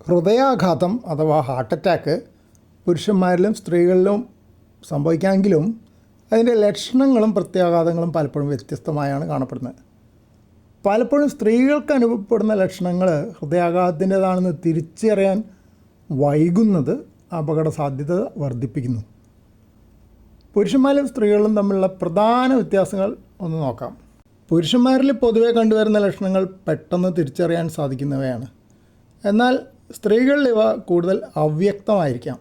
ഹൃദയാഘാതം അഥവാ heart attack പുരുഷന്മാരിലും സ്ത്രീകളിലും സംഭവിക്കാമെങ്കിലും അതിന്റെ ലക്ഷണങ്ങളും പ്രത്യാഘാതങ്ങളും പലപ്പോഴും വ്യത്യസ്തമായാണ് കാണപ്പെടുന്നത്. പലപ്പോഴും സ്ത്രീകൾക്ക് അനുഭവപ്പെടുന്ന ലക്ഷണങ്ങൾ ഹൃദയാഘാതത്തിന്റെതാണെന്ന് തിരിച്ചറിയാൻ വൈകുന്നത് അപകട സാധ്യത വർദ്ധിപ്പിക്കുന്നു. പുരുഷന്മാരും സ്ത്രീകളും തമ്മിലുള്ള പ്രധാന വ്യത്യാസങ്ങൾ ഒന്ന് നോക്കാം. പുരുഷന്മാരിൽ പൊതുവെ കണ്ടുവരുന്ന ലക്ഷണങ്ങൾ പെട്ടെന്ന് തിരിച്ചറിയാൻ സാധിക്കുന്നവയാണ്. എന്നാൽ സ്ത്രീകളിൽ ഇവ കൂടുതൽ അവ്യക്തമായിരിക്കാം.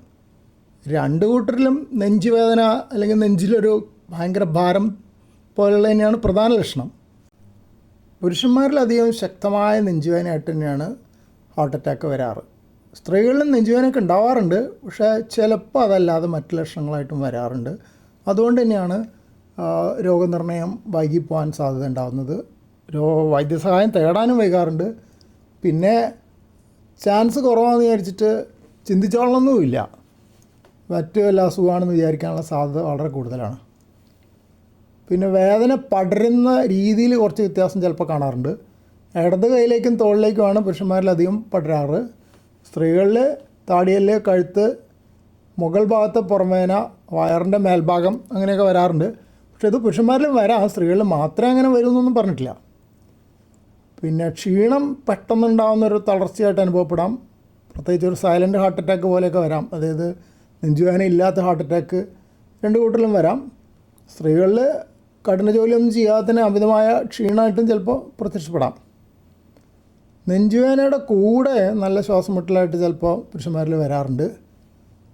രണ്ട് കൂട്ടരിലും നെഞ്ചുവേദന അല്ലെങ്കിൽ നെഞ്ചിലൊരു ഭയങ്കര ഭാരം പോലുള്ള തന്നെയാണ് പ്രധാന ലക്ഷണം. പുരുഷന്മാരിലധികം ശക്തമായ നെഞ്ചുവേദനയായിട്ട് തന്നെയാണ് ഹാർട്ട് അറ്റാക്ക് വരാറ്. സ്ത്രീകളിലും നെഞ്ചുവേദനയൊക്കെ ഉണ്ടാവാറുണ്ട് പക്ഷേ ചിലപ്പോൾ അതല്ലാതെ മറ്റ് ലക്ഷണങ്ങളായിട്ടും വരാറുണ്ട്. അതുകൊണ്ട് തന്നെയാണ് രോഗനിർണയം വൈകിപ്പോവാൻ സാധ്യത ഉണ്ടാകുന്നത് രോ വൈദ്യസഹായം തേടാനും വൈകാറുണ്ട്. പിന്നെ ചാൻസ് കുറവാണെന്ന് വിചാരിച്ചിട്ട് ചിന്തിച്ചോളണമെന്നുമില്ല മറ്റു വല്ല അസുഖമാണെന്ന് വിചാരിക്കാനുള്ള സാധ്യത വളരെ കൂടുതലാണ്. പിന്നെ വേദന പടരുന്ന രീതിയിൽ കുറച്ച് വ്യത്യാസം ചിലപ്പോൾ കാണാറുണ്ട്. ഇടത് കൈയിലേക്കും തോളിലേക്കുമാണ് പുരുഷന്മാരിലധികം പടരാറ്. സ്ത്രീകളിൽ താടിയൽ കഴുത്ത് മുകൾ ഭാഗത്തെ പുറമേന വയറിന്റെ മേൽഭാഗം അങ്ങനെയൊക്കെ വരാറുണ്ട്. പക്ഷേ ഇത് പുരുഷന്മാരിലും വരാം സ്ത്രീകളിൽ മാത്രമേ അങ്ങനെ വരുമെന്നൊന്നും പറഞ്ഞിട്ടില്ല. പിന്നെ ക്ഷീണം പെട്ടെന്നുണ്ടാകുന്നൊരു തളർച്ചയായിട്ട് അനുഭവപ്പെടാം. പ്രത്യേകിച്ച് ഒരു സൈലന്റ് ഹാർട്ട് അറ്റാക്ക് പോലെയൊക്കെ വരാം. അതായത് നെഞ്ചുവേദന ഇല്ലാത്ത ഹാർട്ട് അറ്റാക്ക് രണ്ട് കൂട്ടിലും വരാം. സ്ത്രീകളിൽ കഠിന ജോലിയൊന്നും ചെയ്യാതെ അമിതമായ ക്ഷീണമായിട്ടും ചിലപ്പോൾ പ്രത്യക്ഷപ്പെടാം. നെഞ്ചുവേദനയുടെ കൂടെ നല്ല ശ്വാസം മുട്ടലായിട്ട് ചിലപ്പോൾ പുരുഷന്മാരിൽ വരാറുണ്ട്.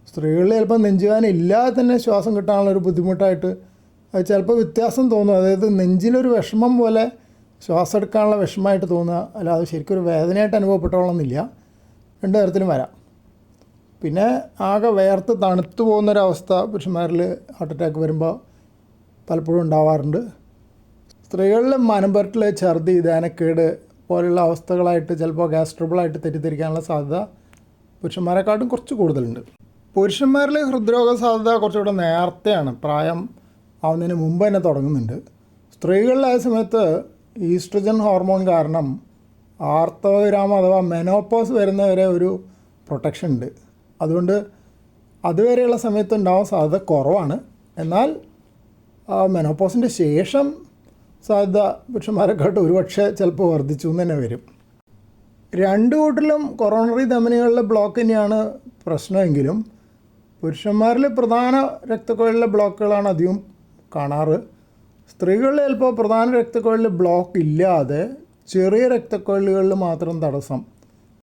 സ്ത്രീകളിൽ ചിലപ്പോൾ നെഞ്ചുവേദന ഇല്ലാതെ തന്നെ ശ്വാസം കിട്ടാനുള്ള ഒരു ബുദ്ധിമുട്ടായിട്ട് ചിലപ്പോൾ വ്യത്യാസം തോന്നും. അതായത് നെഞ്ചിലൊരു വിഷമം പോലെ ശ്വാസം എടുക്കാനുള്ള വിഷമമായിട്ട് തോന്നുക അല്ലാതെ ശരിക്കും ഒരു വേദനയായിട്ട് അനുഭവപ്പെട്ടോളന്നില്ല രണ്ട് തരത്തിലും വരാം. പിന്നെ ആകെ വേർത്ത് തണുത്തു പോകുന്നൊരവസ്ഥ പുരുഷന്മാരിൽ ഹാർട്ട് അറ്റാക്ക് വരുമ്പോൾ പലപ്പോഴും ഉണ്ടാവാറുണ്ട്. സ്ത്രീകളിൽ മനംപരട്ടിൽ ഛർദി ദാനക്കേട് പോലുള്ള അവസ്ഥകളായിട്ട് ചിലപ്പോൾ ഗ്യാസ് ട്രബിളായിട്ട് തെറ്റിദ്ധരിക്കാനുള്ള സാധ്യത പുരുഷന്മാരെക്കാട്ടും കുറച്ച് കൂടുതലുണ്ട്. പുരുഷന്മാരിൽ ഹൃദ്രോഗ സാധ്യത കുറച്ചുകൂടെ നേരത്തെയാണ് പ്രായം ആവുന്നതിന് മുമ്പ് തന്നെ തുടങ്ങുന്നുണ്ട്. സ്ത്രീകളിലായ സമയത്ത് ഈസ്ട്രജൻ ഹോർമോൺ കാരണം ആർത്തവവിരാമം അഥവാ മെനോപ്പോസ് വരുന്നവരെ ഒരു പ്രൊട്ടക്ഷൻ ഉണ്ട്. അതുകൊണ്ട് അതുവരെയുള്ള സമയത്ത് ഉണ്ടാവാൻ സാധ്യത കുറവാണ്. എന്നാൽ മെനോപ്പോസിന്റെ ശേഷം സാധ്യത പുരുഷന്മാരെക്കാട്ട് ഒരുപക്ഷെ ചിലപ്പോൾ വർദ്ധിച്ചു എന്ന് തന്നെ വരും. രണ്ട് കൂട്ടിലും കൊറോണറി ധമനികളിലെ ബ്ലോക്ക് തന്നെയാണ് പ്രശ്നമെങ്കിലും പുരുഷന്മാരിൽ പ്രധാന രക്തക്കുഴലിലെ ബ്ലോക്കുകളാണ് അധികം കാണാറ്. സ്ത്രീകളിൽ ചിലപ്പോൾ പ്രധാന രക്തക്കുഴലിൽ ബ്ലോക്ക് ഇല്ലാതെ ചെറിയ രക്തക്കുഴലുകളിൽ മാത്രം തടസ്സം.